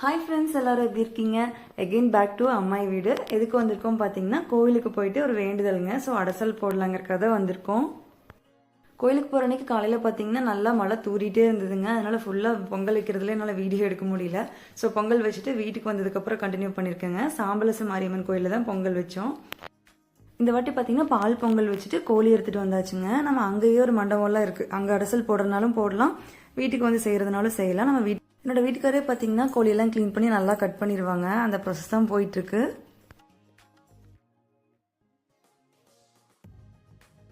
Hi friends எல்லாரும் எப்படி இருக்கீங்க? எகெயின் பேக் டு அம்மாய் வீடு. எதுக்கு வந்திருக்கோம் பார்த்தீங்கன்னா கோயிலுக்கு போயிட்டு ஒரு வேண்டுதலுங்க. ஸோ அடசல் போடலாங்கிறக்காக வந்திருக்கோம். கோயிலுக்கு போகிற அன்னைக்கு காலையில் பார்த்தீங்கன்னா நல்லா மழை தூரிட்டே இருந்ததுங்க. அதனால் ஃபுல்லாக பொங்கல் வைக்கிறதுல என்னால் வீடியோ எடுக்க முடியல. ஸோ பொங்கல் வச்சுட்டு வீட்டுக்கு வந்ததுக்கப்புறம் கண்டினியூ பண்ணியிருக்கேங்க சாம்பலச மாரியம்மன் கோயிலில் தான் பொங்கல் வச்சோம். இந்த வாட்டி பார்த்தீங்கன்னா பால் பொங்கல் வச்சுட்டு கோழி எடுத்துகிட்டு வந்தாச்சுங்க. நம்ம அங்கேயே ஒரு மண்டபம்லாம் இருக்குது அங்கே அடசல் போடுறதுனாலும் போடலாம். வீட்டுக்கு வந்து செய்கிறதுனாலும் செய்யலாம். நம்ம வீட் என்னோட வீட்டுக்காரே பார்த்தீங்கன்னா கோழியெல்லாம் க்ளீன் பண்ணி நல்லா கட் பண்ணிடுவாங்க அந்த ப்ராசஸ் தான் போயிட்டுருக்கு.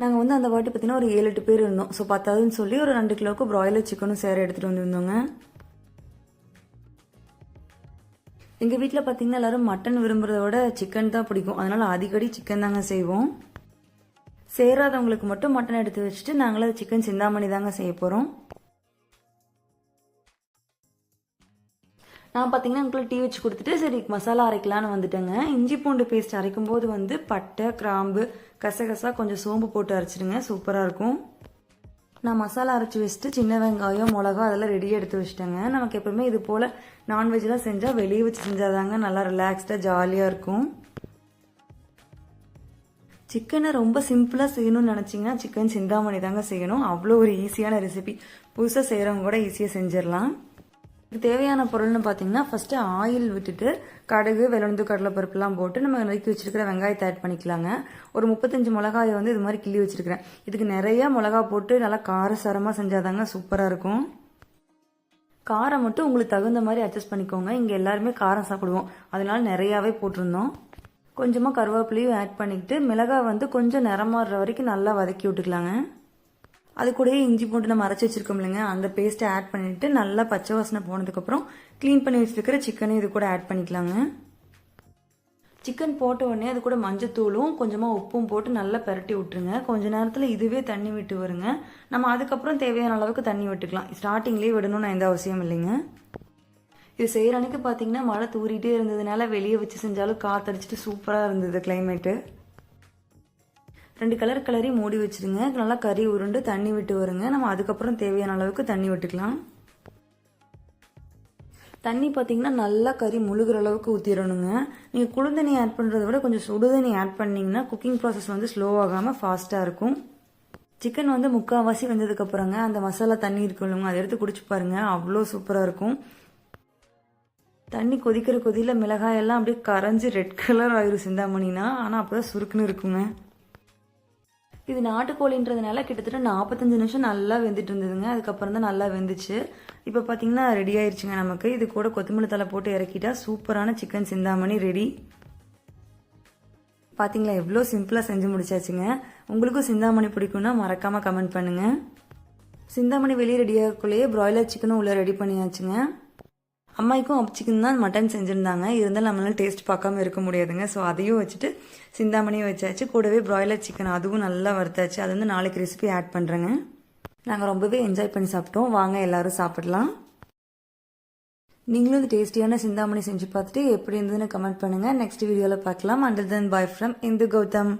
நாங்கள் வந்து அந்த வாட்டி பார்த்தீங்கன்னா ஒரு ஏழு எட்டு பேர் இருந்தோம். ஸோ பத்தாதுன்னு சொல்லி ஒரு ரெண்டு கிலோவுக்கு ப்ராய்லர் சிக்கனும் சேர எடுத்துகிட்டு வந்திருந்தோங்க. எங்கள் வீட்டில் பார்த்தீங்கன்னா எல்லாரும் மட்டன் விரும்புகிறத விட சிக்கன் தான் பிடிக்கும். அதனால் அடிக்கடி சிக்கன் தாங்க செய்வோம். சேராதவங்களுக்கு மட்டும் மட்டன் எடுத்து வச்சுட்டு நாங்களும் சிக்கன் சிந்தாமணி தாங்க செய்ய போகிறோம் நான் பார்த்தீங்கன்னா அங்கிள் டீ வச்சு கொடுத்துட்டு சரி மசாலா அரைக்கலான்னு வந்துட்டேங்க. இஞ்சி பூண்டு பேஸ்ட் அரைக்கும் போது வந்து பட்டை கிராம்பு கசகசா கொஞ்சம் சோம்பு போட்டு அரைச்சிடுங்க. சூப்பராக இருக்கும். நான் மசாலா அரைச்சி வச்சுட்டு சின்ன வெங்காயம் மிளகா அதெல்லாம் ரெடியாக எடுத்து வச்சுட்டேங்க. நமக்கு எப்பவுமே இது போல் நான்வெஜ்லாம் செஞ்சால் வெளியே வச்சு செஞ்சாதாங்க நல்லா ரிலாக்ஸ்டாக ஜாலியாக இருக்கும். சிக்கனை ரொம்ப சிம்பிளாக செய்யணும்னு நினச்சிங்கன்னா சிக்கன் சிந்தாமணி தாங்க செய்யணும். அவ்வளோ ஒரு ஈஸியான ரெசிபி புதுசாக செய்கிறவங்க கூட ஈஸியாக செஞ்சிடலாம். இதுக்கு தேவையான பொருள்னு பார்த்தீங்கன்னா ஃபஸ்ட்டு ஆயில் விட்டுட்டு கடுகு வெளுந்து கடலைப்பருப்புலாம் போட்டு நம்ம நறுக்கி வச்சிருக்கிற வெங்காயத்தை ஆட் பண்ணிக்கலாங்க. ஒரு முப்பத்தஞ்சு மிளகாயை வந்து இது மாதிரி கிள்ளி வச்சிருக்கிறேன். இதுக்கு நிறைய மிளகா போட்டு நல்லா காரசாரமாக செஞ்சாதாங்க சூப்பராக இருக்கும். காரம் மட்டும் உங்களுக்கு தகுந்த மாதிரி அட்ஜஸ்ட் பண்ணிக்கோங்க. இங்கே எல்லாருமே காரம் சாப்பிடுவோம். அதனால நிறையாவே போட்டிருந்தோம். கொஞ்சமாக கருவேப்பிலையும் ஆட் பண்ணிக்கிட்டு மிளகாய் வந்து கொஞ்சம் நிறமாடுற வரைக்கும் நல்லா வதக்கி விட்டுக்கலாங்க. அது கூடயே இஞ்சி பூண்டு நம்ம அரைச்சி வச்சிருக்கோம் இல்லைங்க. அந்த பேஸ்ட்டை ஆட் பண்ணிட்டு நல்லா பச்சை வாசனை போனதுக்கப்புறம் க்ளீன் பண்ணி வச்சிருக்கிற சிக்கனை இது கூட ஆட் பண்ணிக்கலாங்க. சிக்கன் போட்ட உடனே அது கூட மஞ்சத்தூளும் கொஞ்சமாக உப்பும் போட்டு நல்லா பரட்டி விட்டுருங்க. கொஞ்ச நேரத்தில் இதுவே தண்ணி விட்டு வருங்க. நம்ம அதுக்கப்புறம் தேவையான அளவுக்கு தண்ணி விட்டுக்கலாம். ஸ்டார்டிங்லேயே விடணும்னு எந்த அவசியம் இல்லைங்க. இது செய்கிற அன்னைக்கு பார்த்தீங்கன்னா மழை தூரிகிட்டே இருந்ததுனால வெளியே வச்சு செஞ்சாலும் காற்றடிச்சிட்டு சூப்பராக இருந்தது கிளைமேட்டு ரெண்டு கலர் கலரி மூடி வச்சிருங்க. நல்லா கறி உருண்டு தண்ணி விட்டு வருங்க. நம்ம அதுக்கப்புறம் தேவையான அளவுக்கு தண்ணி விட்டுக்கலாம். தண்ணி பார்த்தீங்கன்னா நல்லா கறி முழுகிற அளவுக்கு ஊற்றிடணுங்க நீங்கள் குளிர்தண்ணி ஆட் பண்ணுறத விட கொஞ்சம் சுடுதண்ணி ஆட் பண்ணிங்கன்னா குக்கிங் ப்ராசஸ் வந்து ஸ்லோ ஆகாமல் ஃபாஸ்ட்டாக இருக்கும். சிக்கன் வந்து முக்கால்வாசி வெந்ததுக்கப்புறங்க அந்த மசாலா தண்ணி இருக்குல்லங்க அதை எடுத்து குடிச்சு பாருங்கள் அவ்வளோ சூப்பராக இருக்கும். தண்ணி கொதிக்கிற கொதியில் மிளகாயெல்லாம் அப்படியே கரைஞ்சி ரெட் கலர் ஆயிரும் சிந்தாமணினா. ஆனால் அப்போ தான் சுருக்குன்னு இருக்குங்க. இது நாட்டுக்கோழின்றதுனால கிட்டத்தட்ட நாற்பத்தஞ்சு நிமிஷம் நல்லா வெந்துட்டு இருந்ததுங்க. அதுக்கப்புறம் தான் நல்லா வெந்துச்சு. இப்போ பார்த்தீங்கன்னா ரெடி ஆயிடுச்சுங்க நமக்கு. இது கூட கொத்தமல்லி தலை போட்டு இறக்கிட்டா சூப்பரான சிக்கன் சிந்தாமணி ரெடி பார்த்தீங்களா எவ்வளோ சிம்பிளாக செஞ்சு முடிச்சாச்சுங்க. உங்களுக்கும் சிந்தாமணி பிடிக்கும்னா மறக்காமல் கமெண்ட் பண்ணுங்கள் சிந்தாமணி வெளியே ரெடியாகக்குள்ளேயே ப்ராய்லர் சிக்கனும் உள்ளே ரெடி பண்ணியாச்சுங்க. அம்மாய்க்கும் அப் சிக்கன் தான் மட்டன் செஞ்சுருந்தாங்க. இருந்தாலும் நம்மளால டேஸ்ட் பார்க்காம இருக்க முடியாதுங்க. ஸோ அதையும் வச்சுட்டு சிந்தாமணியும் வச்சாச்சு. கூடவே ப்ராய்லர் சிக்கன் அதுவும் நல்லா வறுத்தாச்சு. அது வந்து நாளைக்கு ரெசிபி ஆட் பண்ணுறேங்க நாங்கள் ரொம்பவே என்ஜாய் பண்ணி சாப்பிட்டோம். வாங்க எல்லாரும் சாப்பிடலாம். நீங்களும் இந்த டேஸ்டியான சிந்தாமணி செஞ்சு பார்த்துட்டு எப்படி இருந்ததுன்னு கமெண்ட் பண்ணுங்கள் நெக்ஸ்ட் வீடியோவில் பார்க்கலாம். Until then bye from Indhu Gautam.